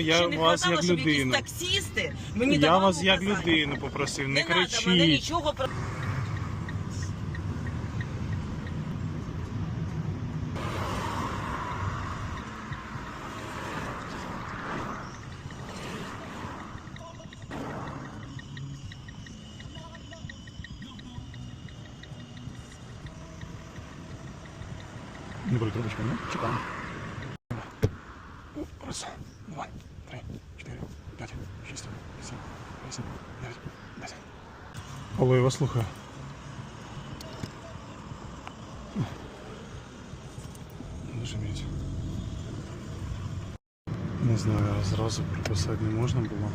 Я не вас хватало, як щоб людину. якісь таксісти? Мені Я давали вас як людину попросив, не, Не надо мене нічого про... Не беру трубочку, ну, чекаємо. Раз, два, три, чотири, п'ять, шість, сім, вісім, дев'ять, десять. Алло, я вас слухаю. Нажміть. Не знаю, зразу прописати не можна було.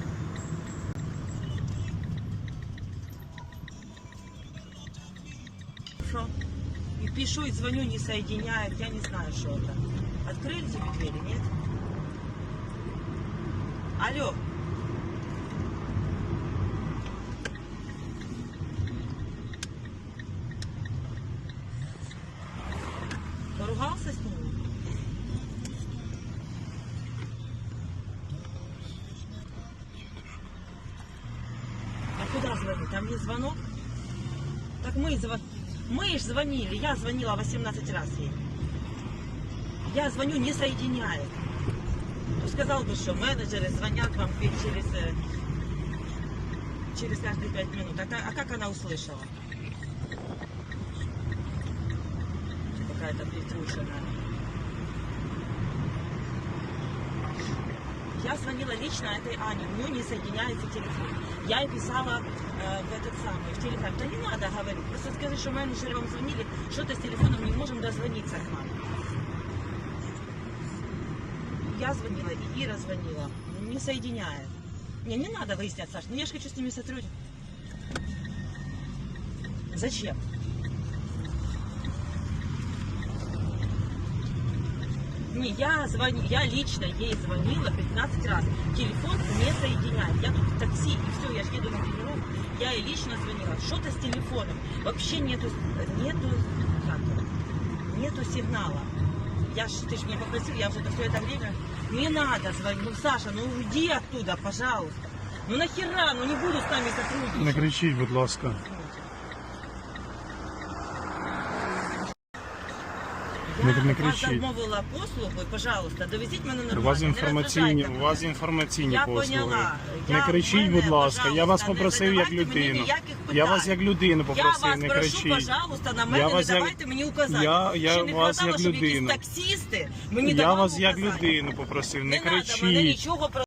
Что? И пишу, и звоню, не соединяет. Я не знаю, что это. Открыли тебе двери, нет? Алло. Поругался с ним? А куда звонить? Там есть звонок? Так мы, зв... мы ж звонили, я звонила 18 раз ей. Я звоню, не соединяет. Ну, сказал бы, что менеджеры звонят вам через, э, через каждые пять минут. А, а как она услышала? Какая-то притрушенная. Я звонила лично этой Ане, у нее не соединяется телефон. Я ей писала э, в этот самый, в телефон. Да не надо говорить, просто скажи, что менеджеры вам звонили, что-то с телефоном не можем дозвониться к вам. Я звонила, и Ира звонила, не соединяет. Не, не надо выяснять, Саш, ну я же хочу с ними сотрудничать. Зачем? Не, я звони, я лично ей звонила 15 раз. Телефон не соединяет. Я тут в такси, и все, я же еду на тренировку. Я ей лично звонила. Что-то с телефоном. Вообще нету, нету, нету сигнала. Я ж, ты же меня попросил, я уже это все это время. Не надо звонить. Ну, Саша, ну уйди оттуда, пожалуйста. Ну нахера, ну не буду с нами Не сотрудничать. кричіть, будь ласка. Я Не- не вас кричіть. замовила послугу, пожалуйста, довезіть мене У нормально. вас не інформаційні, у вас мене. інформаційні Я послуги. поняла. Не кричіть, мене, будь ласка. Я вас пожалуйста, не попросив як задавайте мені людину. ніяких Я питань. вас як людину Я попросив, вас не прошу, кричіть. пожалуйста, на мене Я не вас як- давайте мені указати. Я- я Ще не вас хватало, як щоб якісь таксісти мені Я давали вас як указання. людину попросив, не Не надо мене кричіть. нічого про